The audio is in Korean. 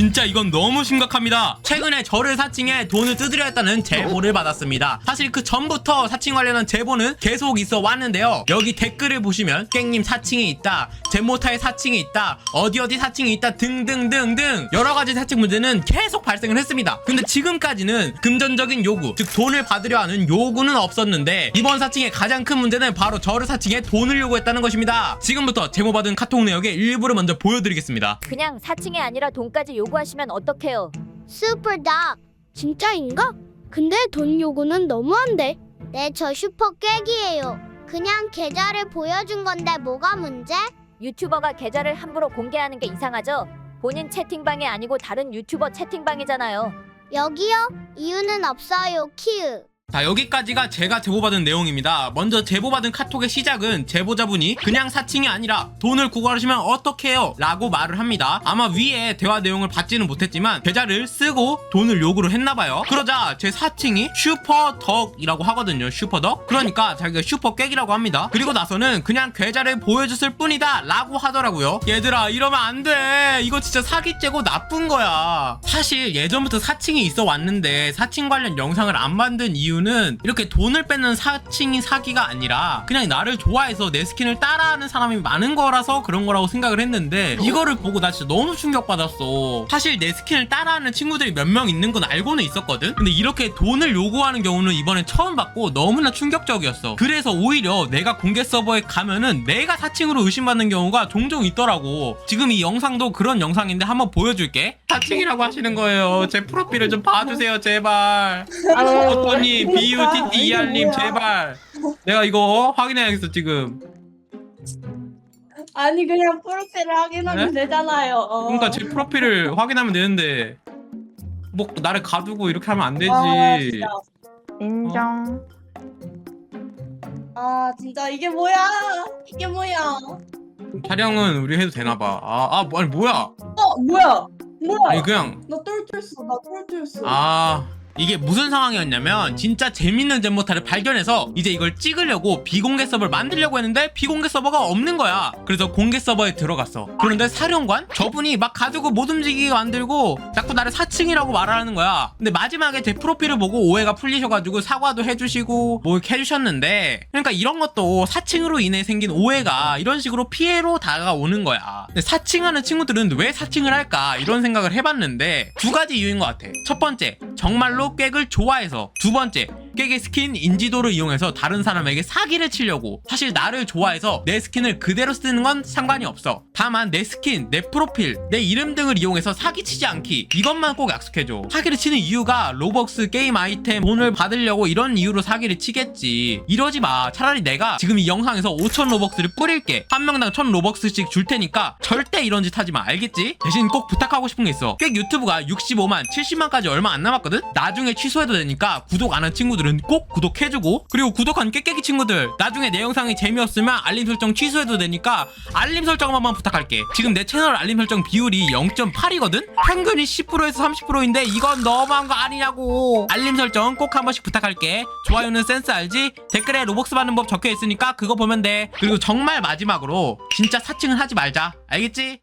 진짜 이건 너무 심각합니다. 최근에 저를 사칭해 돈을 뜯으려 했다는 제보를 받았습니다. 사실 그 전부터 사칭 관련한 제보는 계속 있어 왔는데요. 여기 댓글을 보시면 깽님 사칭이 있다, 제모타의 사칭이 있다, 어디 어디 사칭이 있다 등등등등 여러 가지 사칭 문제는 계속 발생을 했습니다. 근데 지금까지는 금전적인 요구, 즉 돈을 받으려 하는 요구는 없었는데 이번 사칭의 가장 큰 문제는 바로 저를 사칭해 돈을 요구했다는 것입니다. 지금부터 제보받은 카톡 내역의 일부를 먼저 보여드리겠습니다. 그냥 사칭이 아니라 돈까지 요구 하시면 어떡해요? 슈퍼다. 진짜인가? 근데 돈 요구는 너무한데. 네, 저 슈퍼 깨기예요. 그냥 계좌를 보여준 건데 뭐가 문제? 유튜버가 계좌를 함부로 공개하는 게 이상하죠? 본인 채팅방이 아니고 다른 유튜버 채팅방이잖아요. 여기요? 이유는 없어요. 키읔. 자 여기까지가 제가 제보받은 내용입니다. 먼저 제보받은 카톡의 시작은 제보자분이 그냥 사칭이 아니라 돈을 구걸하시면 어떡해요? 라고 말을 합니다. 아마 위에 대화 내용을 받지는 못했지만 계좌를 쓰고 돈을 요구를 했나봐요. 그러자 제 사칭이 슈퍼덕이라고 하거든요 슈퍼덕. 그러니까 자기가 슈퍼객이라고 합니다. 그리고 나서는 그냥 계좌를 보여줬을 뿐이다 라고 하더라고요. 얘들아 이러면 안돼. 이거 진짜 사기죄고 나쁜 거야. 사실 예전부터 사칭이 있어 왔는데 사칭 관련 영상을 안 만든 이유는 이렇게 돈을 뺏는 사칭이 사기가 아니라 그냥 나를 좋아해서 내 스킨을 따라하는 사람이 많은 거라서 그런 거라고 생각을 했는데 이거를 보고 나 진짜 너무 충격받았어. 사실 내 스킨을 따라하는 친구들이 몇 명 있는 건 알고는 있었거든. 근데 이렇게 돈을 요구하는 경우는 이번에 처음 봤고 너무나 충격적이었어. 그래서 오히려 내가 공개 서버에 가면은 내가 사칭으로 의심받는 경우가 종종 있더라고. 지금 이 영상도 그런 영상인데 한번 보여줄게. 사칭이라고 하시는 거예요. 제 프로필을 좀 봐주세요 제발. 어떠님 비유티티 이알님 제발 내가 이거 확인해야겠어 지금 아니 그냥 프로필을 확인하면 네? 되잖아요. 어. 그러니까 제 프로필을 확인하면 되는데 뭐 나를 가두고 이렇게 하면 안 되지 아, 진짜. 인정. 아 진짜 이게 뭐야? 이게 뭐야? 촬영은 우리 해도 되나 봐 아, 아 뭐- 아니 뭐야 어 뭐야? 뭐야? 아니 그냥 나 똘똘했어. 나 똘똘했어. 아 이게 무슨 상황이었냐면 진짜 재밌는 젠모타를 발견해서 이제 이걸 찍으려고 비공개 서버를 만들려고 했는데 비공개 서버가 없는 거야. 그래서 공개 서버에 들어갔어. 그런데 사령관? 저분이 막 가지고 못 움직이게 만들고 자꾸 나를 사칭이라고 말하는 거야. 근데 마지막에 제 프로필을 보고 오해가 풀리셔가지고 사과도 해주시고 뭐 이렇게 해주셨는데 그러니까 이런 것도 사칭으로 인해 생긴 오해가 이런 식으로 피해로 다가오는 거야. 근데 사칭하는 친구들은 왜 사칭을 할까 이런 생각을 해봤는데 두 가지 이유인 것 같아. 첫 번째 정말로 객을 좋아해서 두 번째 객의 스킨 인지도를 이용해서 다른 사람에게 사기를 치려고. 사실 나를 좋아해서 내 스킨을 그대로 쓰는 건 상관이 없어. 다만 내 스킨 내 프로필 내 이름 등을 이용해서 사기치지 않기 이것만 꼭 약속해줘. 사기를 치는 이유가 로벅스 게임 아이템 돈을 받으려고 이런 이유로 사기를 치겠지. 이러지 마. 차라리 내가 지금 이 영상에서 5천 로벅스를 뿌릴게. 한 명당 1000 로벅스씩 줄 테니까 절대 이런 짓 하지 마. 알겠지? 대신 꼭 부탁하고 싶은 게 있어. 꽤 유튜브가 65만 70만까지 얼마 안 남았거든? 나중에 취소해도 되니까 구독 안 한 친구들은 꼭 구독해주고 그리고 구독한 깨깨기 친구들 나중에 내 영상이 재미없으면 알림 설정 취소해도 되니까 알림 설정 한 번만 부탁할게 지금 내 채널 알림 설정 비율이 0.8이거든? 평균이 10%에서 30%인데 이건 너무한 거 아니냐고 알림 설정 꼭 한 번씩 부탁할게 좋아요는 센스 알지? 댓글에 로벅스 받는 법 적혀 있으니까 그거 보면 돼 그리고 정말 마지막으로 진짜 사칭은 하지 말자 알겠지?